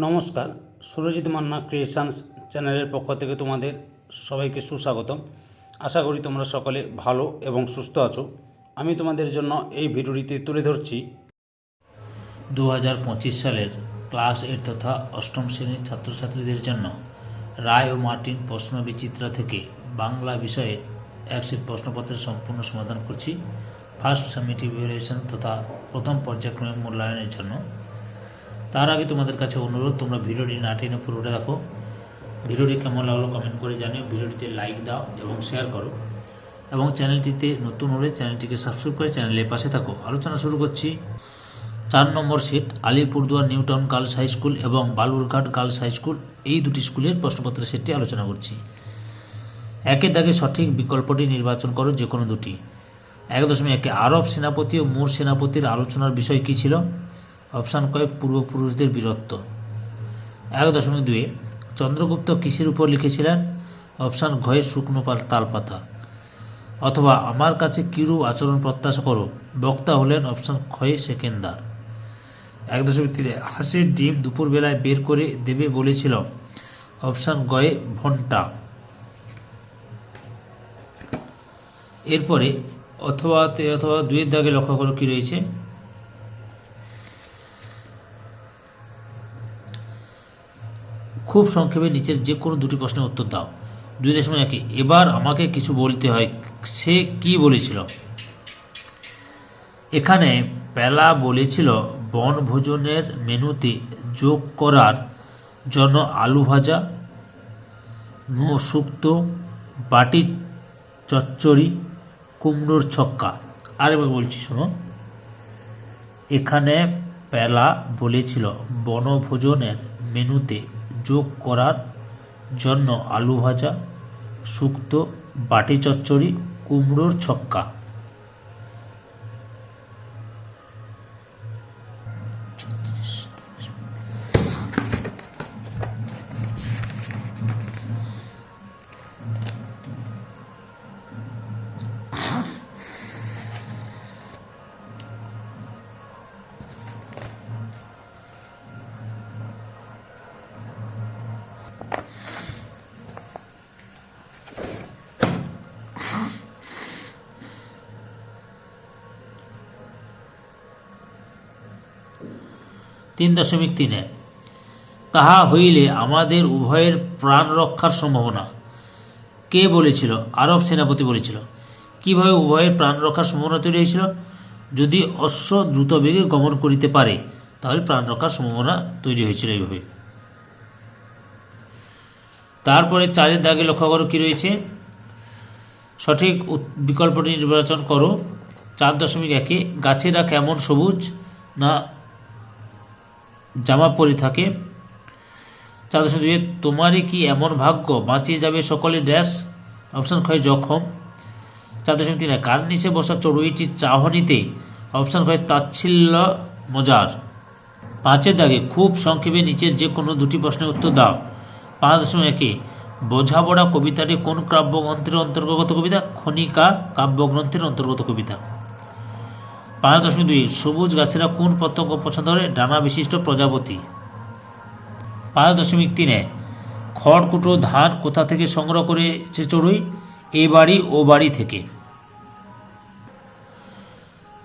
নমস্কার, সুরজিৎ মান্না ক্রিয়েশনস চ্যানেলের পক্ষ থেকে তোমাদের সবাইকে সুস্বাগতম। আশা করি তোমরা সকলে ভালো এবং সুস্থ আছো। আমি তোমাদের জন্য এই ভিডিওটিতে তুলে ধরছি দু হাজার পঁচিশ সালের ক্লাস এইট তথা অষ্টম শ্রেণির ছাত্রছাত্রীদের জন্য রায় ও মার্টিন প্রশ্ন বিচিত্রা থেকে বাংলা বিষয়ে এক সেট প্রশ্নপত্রের সম্পূর্ণ সমাধান করছি। ফার্স্ট সামিটিভ ইভ্যালুয়েশন তথা প্রথম পর্যায়ক্রমে মূল্যায়নের জন্য। তার আগে তোমাদের কাছে অনুরোধ, তোমরা ভিডিওটি না টেনে পুরোটা দেখো। ভিডিওটি কেমন লাগল কমেন্ট করে জানিও। ভিডিওটিতে লাইক দাও এবং শেয়ার করো। এবং চ্যানেলটিতে নতুন হলে চ্যানেলটিকে সাবস্ক্রাইব করে চ্যানেলের পাশে থাকো। আলোচনা শুরু করছি। চার নম্বর set Alipurduar new town girls high school এবং বালুরঘাট গার্লস হাই স্কুল। এই দুটি স্কুলের প্রশ্নপত্রের সেটটি আলোচনা করছি। একের দাগে সঠিক বিকল্পটি নির্বাচন করো যে কোনো দুটি। এক দশমিক একে আরব সেনাপতি ও মুর সেনাপতির আলোচনার বিষয় কী ছিল? অপশান কয়েক পূর্বপুরুষদের বীরত্ব। এক দশমিক দুয়ে চন্দ্রগুপ্ত কিসের উপর লিখেছিলেন? অপশান ঘয়ে শুকনো তালপাতা। অথবা, আমার কাছে কিরূপ আচরণ প্রত্যাশা করো? বক্তা হলেন অপশান ক্ষয়ে সেকেন্দার। এক দশমিক তিনে, হাঁসের ডিম দুপুরবেলায় বের করে দেবে বলেছিল অপশান গয়ে ভন্টা। এরপরে, অথবা অথবা দুয়ের দাগে লক্ষ্য করো কি রয়েছে? খুব সংক্ষেপে নিচের যে কোনো দুটি প্রশ্নের উত্তর দাও। দুই দশমিক একে। এবার আমাকে কিছু বলতে হয়, সে কি বলেছিল? এখানে পেলা বলেছিল, বনভোজনের মেনুতে যোগ করার জন্য আলু ভাজা নো শুক্তো, বাটি চচ্চড়ি, কুমড়োর ছক্কা। আর আরেকবার বলছি, শোনো। এখানে পেলা বলেছিল, বনভোজনের মেনুতে যোগ করার জন্য আলু ভাজা শুক্তো বাটি চচ্চড়ি কুমড়োর ছক্কা। তিন দশমিক তিনে। তাহা হইলে আমাদের উভয়ের প্রাণ রক্ষার সম্ভাবনা। কে বলেছিল? আরব সেনাপতি বলেছিল। কীভাবে উভয়ের প্রাণ রক্ষার সম্ভাবনা তৈরি হয়েছিল? যদি অশ্ব দ্রুত বেগে গমন করিতে পারে, তাহলে প্রাণ রক্ষার সম্ভাবনা তৈরি হয়েছিল এইভাবে। তারপরে চারের দাগে লক্ষ্য করো কি রয়েছে। সঠিক বিকল্পটি নির্বাচন করো। চার দশমিক একে। গাছেরা কেমন সবুজ না জামা পরে থাকে। চার দশমিক দুয়ে তোমারই কি এমন ভাগ্য? বাঁচিয়ে যাবে সকলে ড্যাশ? অপশান ক্ষয় জখম। চার দশমিক তিনে, কার নিচে বসা চড়ুইটির চাহনিতে? অপশান ক্ষয় তাচ্ছিল্য মজার। পাঁচের দাগে, খুব সংক্ষেপে নিচের যে কোনো দুটি প্রশ্নের উত্তর দাও। পাঁচ দশমিক একে, বোঝাপড়া কবিতাটি কোন কাব্যগ্রন্থের অন্তর্গত কবিতা? খনিকা কাব্যগ্রন্থের অন্তর্গত কবিতা। পাঁচ দশমিক দুই, সবুজ গাছেরা কোন পতঙ্গ পছন্দ করে? ডানা বিশিষ্ট প্রজাপতি। পাঁচ দশমিক তিনে, খড়কুটো ধান কোথা থেকে সংগ্রহ করেছে চড়ুই? এ বাড়ি, ও বাড়ি থেকে।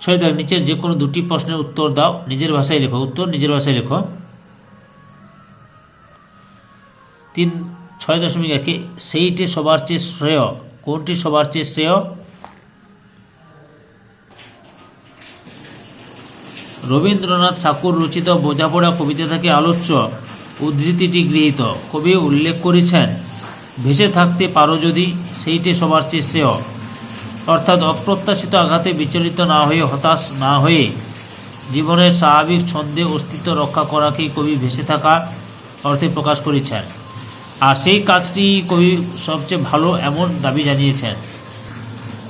ছয় দাগ নিচের যে কোনো দুটি প্রশ্নের উত্তর দাও। নিজের ভাষায় লেখো। উত্তর, নিজের ভাষায় লেখো। তিন, ছয় দশমিক একে, সেইটে সবার চেয়ে শ্রেয়। কোনটি সবার চেয়ে শ্রেয়? রবীন্দ্রনাথ ঠাকুর রচিত বোঝাপড়া কবিতা থেকে আলোচ্য উদ্ধৃতিটি গৃহীত। কবি উল্লেখ করেছেন, ভেসে থাকতে পারো যদি, সেইটি সবার চেয়ে শ্রেয়। অর্থাৎ অপ্রত্যাশিত আঘাতে বিচলিত না হয়ে, হতাশ না হয়ে জীবনের স্বাভাবিক ছন্দে অস্তিত্ব রক্ষা করাকেই কবি ভেসে থাকা অর্থে প্রকাশ করেছেন। আর সেই কাজটি কবি সবচেয়ে ভালো এমন দাবি জানিয়েছেন,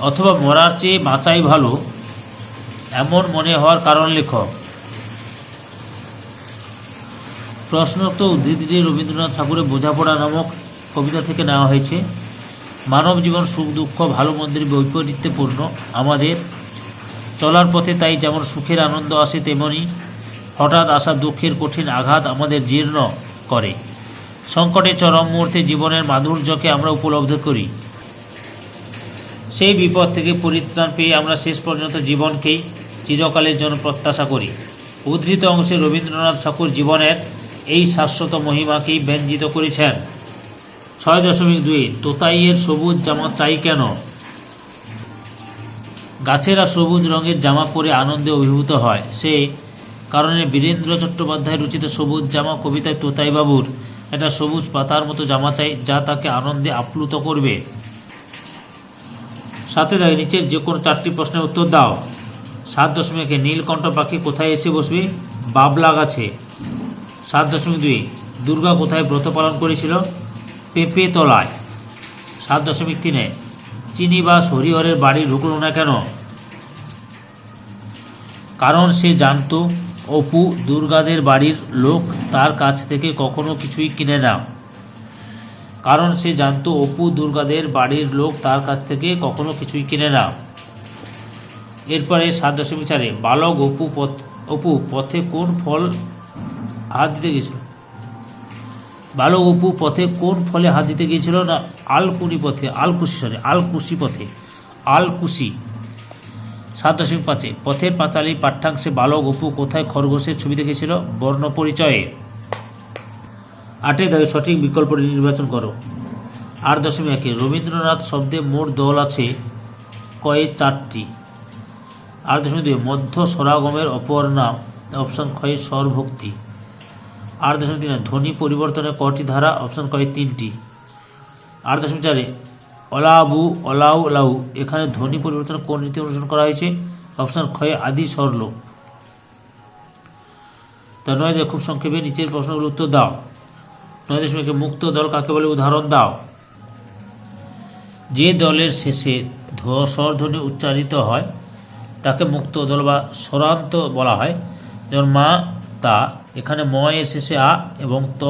অথবা মরার চেয়ে বাঁচাই ভালো এমন মনে হওয়ার কারণ লেখক। প্রশ্নোক্ত উদ্ধৃতিটি রবীন্দ্রনাথ ঠাকুরের বোঝাপড়া নামক কবিতা থেকে নেওয়া হয়েছে। মানব জীবন সুখ, দুঃখ, ভালো মন্দির বৈপরীত্যপূর্ণ। আমাদের চলার পথে তাই যেমন সুখের আনন্দ আসে, তেমনি হঠাৎ আসা দুঃখের কঠিন আঘাত আমাদের জীর্ণ করে। সংকটের চরম মুহূর্তে জীবনের মাধুর্যকে আমরা উপলব্ধ করি। সেই বিপদ থেকে পরিত্রাণ পেয়ে আমরা শেষ পর্যন্ত জীবনকেই চিরকালের জন্য প্রত্যাশা করি। উদ্ধৃত অংশে রবীন্দ্রনাথ ঠাকুর জীবনের এই শাশ্বত মহিমাকেই ব্যঞ্জিত করেছেন। ছয় দশমিক দুই, তোতাইয়ের সবুজ জামা চাই কেন? গাছেরা সবুজ রঙের জামা পরে আনন্দে অভিভূত হয়। সে কারণে বীরেন্দ্র চট্টোপাধ্যায় রচিত সবুজ জামা কবিতায় তোতাইবাবুর একটা সবুজ পাতার মতো জামা চাই, যা তাকে আনন্দে আপ্লুত করবে। সাথে দেয় নিচের যে কোনো চারটি প্রশ্নের উত্তর দাও। সাত দশমিকে নীলকণ্ঠ পাখি কোথায় এসে বসবে? বাবলা গাছে। সাত দশমিক দুই, দুর্গা কোথায় ব্রত পালন করেছিল? পেঁপে তলায়। সাত দশমিক তিনে চিনিবাস হরিহরের বাড়ি ঢুকলো না কেন? কারণ সে জানতো, অপু দুর্গাদের বাড়ির লোক তার কাছ থেকে কখনো কিছুই কিনে না। কারণ সে জানতো, অপু দুর্গাদের বাড়ির লোক তার কাছ থেকে কখনো কিছুই কিনে না। এরপরে সাত দশমিক চারে, বালক অপু পথ অপু পথে কোন ফল হাত দিতে গেছিল বালক অপু পথে কোন ফলে হাত দিতে গিয়েছিল? না, আলকুনি পথে, আলকুশি সরি আলকুশি পথে, আলকুশি। সাত দশমিক পাঁচে, পথের পাঁচালী পাঠ্যাংশে বালক অপু কোথায় খরগোশের ছবি দেখেছিল? বর্ণ পরিচয়ে। আটে দাগে সঠিক বিকল্পটি নির্বাচন করো। আট দশমিক একে, রবীন্দ্রনাথ শব্দে মোট দল আছে কয়ে চারটি। আট দশমিক দুই, মধ্য সরাগমের অপর নাম অপশন ক্ষয়ে স্বরভক্তি আট দশমিক তিনে, ধ্বনি পরিবর্তনে কটি ধারা অপশন কয়ে তিনটি। আট দশমিক চারে, অলাবু, অলাউ, লাউ, এখানে ধ্বনি পরিবর্তনে কোন রীতি অনুসরণ করা হয়েছে? অপশন ক্ষয়ে আদি স্বরলোপ তা নয় খুব সংক্ষেপে নিচের প্রশ্নগুলোর উত্তর দাও। নয় দশমিক, মুক্ত দল কাকে বলে? উদাহরণ দাও। যে দলের শেষে ধ- স্বরধ্বনি উচ্চারিত হয় তাকে মুক্ত দল বা স্বরান্ত বলা হয়। যেমন মা, তা, এখানে ম এর শেষে আ এবং ত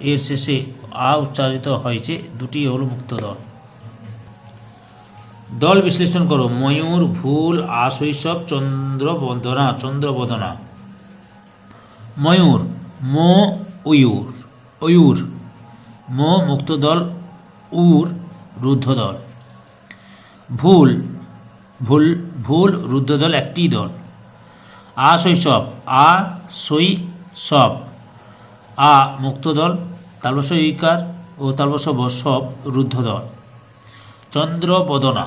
এর শেষে আ উচ্চারিত হয়েছে। দুটি হল মুক্ত দল। দল বিশ্লেষণ করো। ময়ূর ভুল আশৈশব চন্দ্রবদনা চন্দ্রবদনা ময়ূর, মো, উয়ুর অয়ুর ম, মুক্ত দল, উর, রুদ্ধ দল। ভুল ভুল ভুল রুদ্ধ দল একটি দল। আ শৈশব আ সই সব। আ মুক্ত দল তালবস ইকার ও তালবস সব রুদ্ধ দল চন্দ্র বদনা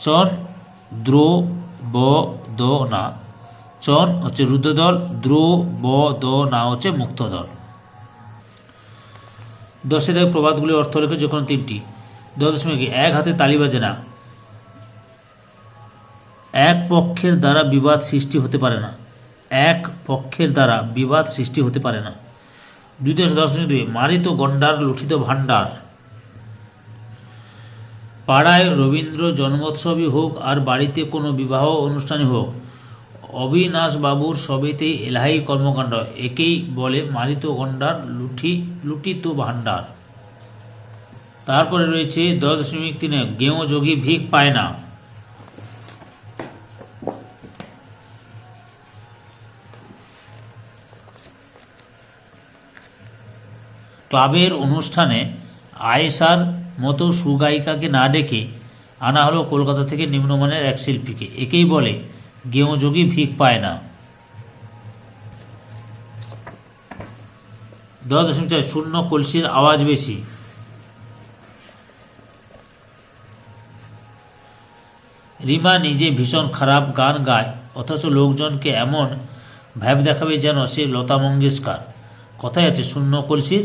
চন দ্র ব দ না চন হচ্ছে রুদ্ধ দল দ্র ব দ না হচ্ছে মুক্ত দল দশে দেখ প্রবাদগুলির অর্থ লেখে যে কোনো তিনটি। দশ দশমিক এক হাতে তালি বাজে না। এক পক্ষের দ্বারা বিবাদ সৃষ্টি হতে পারে না। এক পক্ষের দ্বারা বিবাদ সৃষ্টি হতে পারে না। দুই দশ দশ দুই মারিত গণ্ডার লুঠিত ভাণ্ডার। পাড়ায় রবীন্দ্র জন্মোৎসবই হোক আর বাড়িতে কোনো বিবাহ অনুষ্ঠানই হোক অবিনাশ বাবুর সবেতেই এলাহি কর্মকাণ্ড। একেই বলে মারিত গণ্ডার লুঠি, লুটিত ভাণ্ডার। তারপরে রয়েছে দশ দশমিক তিনে গেঁয়ো যোগী ভিক পায় না। ক্লাবের অনুষ্ঠানে আয়েশার মতো সুগায়িকাকে না ডেকে আনা হলো কলকাতা থেকে নিম্নমানের এক শিল্পীকে। একেই বলে গেঁয়োযোগী ভিক পায় না। দশ দশমিক চার, শূন্য কলসির আওয়াজ বেশি। রিমা নিজে ভীষণ খারাপ গান গায়, অথচ লোকজনকে এমন ভাব দেখাবে যেন সে লতা মঙ্গেশকর। কথায় আছে, শূন্য কলসির